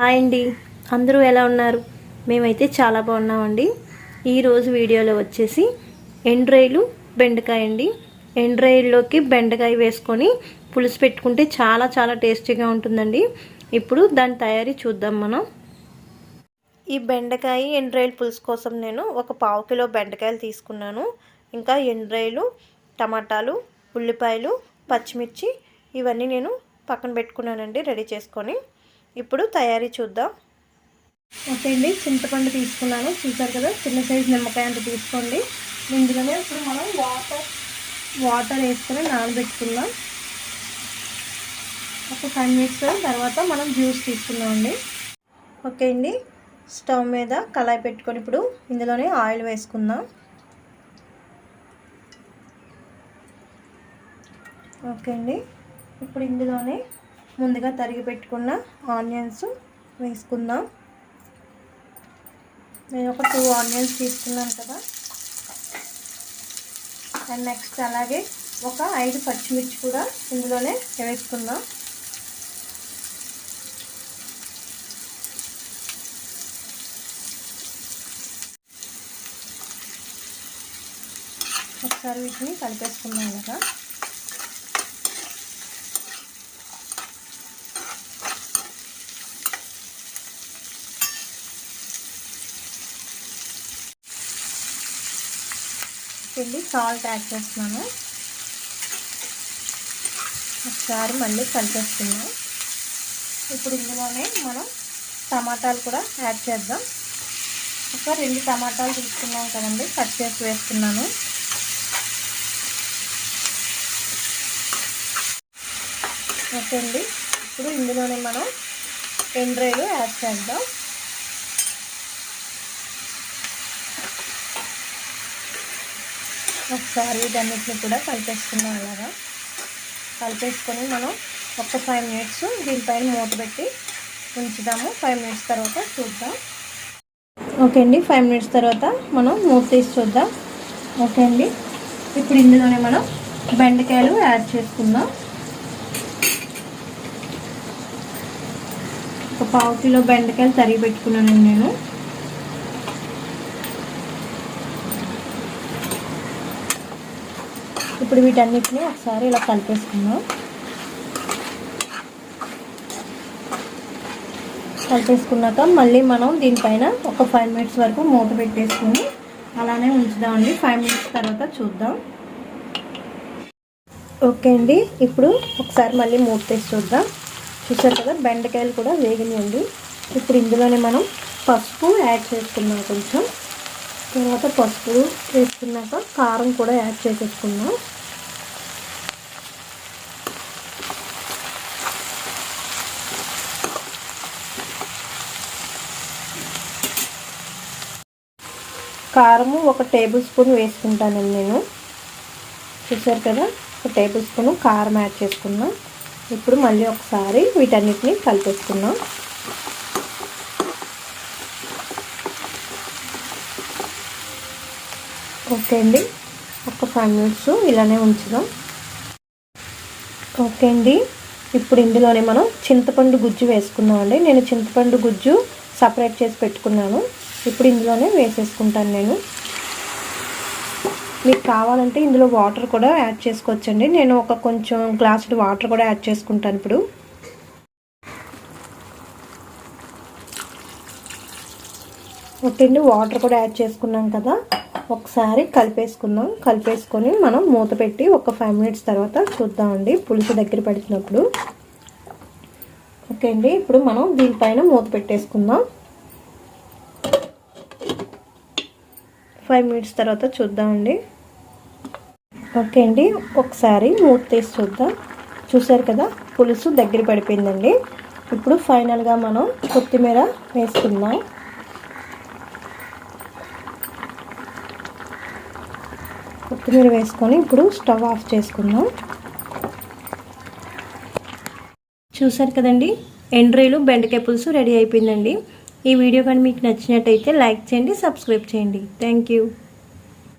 Hi అండి. అందరూ ఎలా ఉన్నారు? మేమైతే చాలా బాగున్నామండి. ఈరోజు వీడియోలో వచ్చేసి ఎండ్రాయిలు బెండకాయ అండి. ఎండ్రాయిల్లోకి బెండకాయ వేసుకొని పులుసు పెట్టుకుంటే చాలా చాలా టేస్టీగా ఉంటుందండి. ఇప్పుడు దాని తయారీ చూద్దాం మనం. ఈ బెండకాయ ఎండ్రాయిల్ పులుసు కోసం నేను ఒక పావు కిలో బెండకాయలు తీసుకున్నాను. ఇంకా ఎండ్రాయిలు టమాటాలు ఉల్లిపాయలు పచ్చిమిర్చి ఇవన్నీ నేను పక్కన పెట్టుకున్నానండి రెడీ చేసుకొని. ఇప్పుడు తయారీ చూద్దాం. ఓకే అండి చింతపండు తీసుకున్నాను. చూసారు కదా చిన్న సైజు నిమ్మకాయ అంత తీసుకోండి. ఇందులోనే ఇప్పుడు మనం వాటర్ వాటర్ వేసుకొని నానబెట్టుకుందాం. ఒక ఫైవ్ మినిట్స్ తర్వాత మనం జ్యూస్ తీసుకుందామండి. ఓకే అండి స్టవ్ మీద కళాయి పెట్టుకొని ఇప్పుడు ఇందులోనే ఆయిల్ వేసుకుందాం. ఓకే అండి ఇప్పుడు ఇందులోనే ముందుగా తరిగి పెట్టుకున్న ఆనియన్స్ వేసుకుందాం. నేను ఒక టూ ఆనియన్స్ తీసుకున్నాను కదా. అండ్ నెక్స్ట్ అలాగే ఒక ఐదు పచ్చిమిర్చి కూడా ఇందులోనే వేసుకుందాం. ఒకసారి వీటిని కలిపేసుకున్నాం కదా. పిండి సాల్ట్ యాడ్ చేస్తున్నాను. ఒకసారి మళ్ళీ కలిపేస్తున్నాం ఇప్పుడు ఇందులోనే మనం టమాటాలు కూడా యాడ్ చేద్దాం. ఒక రెండు టమాటాలు తీసుకున్నాం కదండి కట్ చేసి వేస్తున్నాను. ఓకే అండి. ఇప్పుడు ఇందులోనే మనం ఎండ్రాయిలు యాడ్ చేద్దాం. ఒకసారి వీటన్నిటిని కూడా కలిపేసుకుందాం అలాగా. కలిపేసుకొని మనం ఒక ఫైవ్ మినిట్స్ దీనిపైన మూత పెట్టి ఉంచుదాము. ఫైవ్ మినిట్స్ తర్వాత చూద్దాం. ఓకే అండి. ఫైవ్ మినిట్స్ తర్వాత మనం మూత తీసి చూద్దాం. ఓకే అండి. ఇప్పుడు ఇందులోనే మనం బెండకాయలు యాడ్ చేసుకుందాం. ఒక పావు కిలో బెండకాయలు తరిగి పెట్టుకున్నానండి నేను. ఇప్పుడు వీటన్నిటిని ఒకసారి ఇలా కలిపేసుకుందాం. కలిపేసుకున్నాక మళ్ళీ మనం దీనిపైన ఒక ఫైవ్ మినిట్స్ వరకు మూత పెట్టేసుకొని అలానే ఉంచుదామండి. ఫైవ్ మినిట్స్ తర్వాత చూద్దాం. ఓకే అండి. ఇప్పుడు ఒకసారి మళ్ళీ మూత తీసి చూద్దాం. చూసారు కదా బెండకాయలు కూడా వేగినాయండి. ఇప్పుడు ఇందులోనే మనం పసుపు యాడ్ చేసుకున్నాం కొంచెం. తర్వాత పసుపు వేసుకున్నాక కారం కూడా యాడ్ చేసేసుకున్నాం కారము ఒక టేబుల్ స్పూన్ వేసుకుంటానండి నేను. చూసారు కదా? ఒక టేబుల్ స్పూన్ కారం యాడ్ చేసుకున్నాం ఇప్పుడు మళ్ళీ ఒకసారి వీటన్నిటిని కలిపేసుకున్నాం ఓకే అండి. ఒక ఫైవ్ మినిట్స్ ఇలానే ఉంచుదాం. ఓకే అండి. ఇప్పుడు ఇందులోనే మనం చింతపండు గుజ్జు వేసుకున్నాం అండి. నేను చింతపండు గుజ్జు సపరేట్ చేసి పెట్టుకున్నాను. ఇప్పుడు ఇందులోనే వేసేసుకుంటాను నేను. మీకు కావాలంటే ఇందులో వాటర్ కూడా యాడ్ చేసుకోవచ్చండి. నేను ఒక కొంచెం గ్లాసుడు వాటర్ కూడా యాడ్ చేసుకుంటాను ఇప్పుడు. ఓకే అండి వాటర్ కూడా యాడ్ చేసుకున్నాం కదా. ఒకసారి కలిపేసుకుందాం. కలిపేసుకొని మనం మూత పెట్టి ఒక ఫైవ్ మినిట్స్ తర్వాత చూద్దామండి. పులుసు దగ్గర పెడుతున్నప్పుడు ఓకే అండి. ఇప్పుడు మనం దీనిపైన మూత పెట్టేసుకుందాం. ఫైవ్ మినిట్స్ తర్వాత చూద్దామండి. ఓకే అండి. ఒకసారి మూత తీసి చూద్దాం. చూసారు కదా పులుసు దగ్గర పడిపోయిందండి. ఇప్పుడు ఫైనల్గా మనం కొత్తిమీర వేసుకుందాం. కొత్తిమీర వేసుకొని ఇప్పుడు స్టవ్ ఆఫ్ చేసుకుందాం. చూసారు కదండి? ఎండ్రీలు బెండకాయ పులుసు రెడీ అయిపోయిందండి. ఈ వీడియో కానీ మీకు నచ్చినట్టయితే లైక్ చేయండి సబ్స్క్రైబ్ చేయండి. Thank you.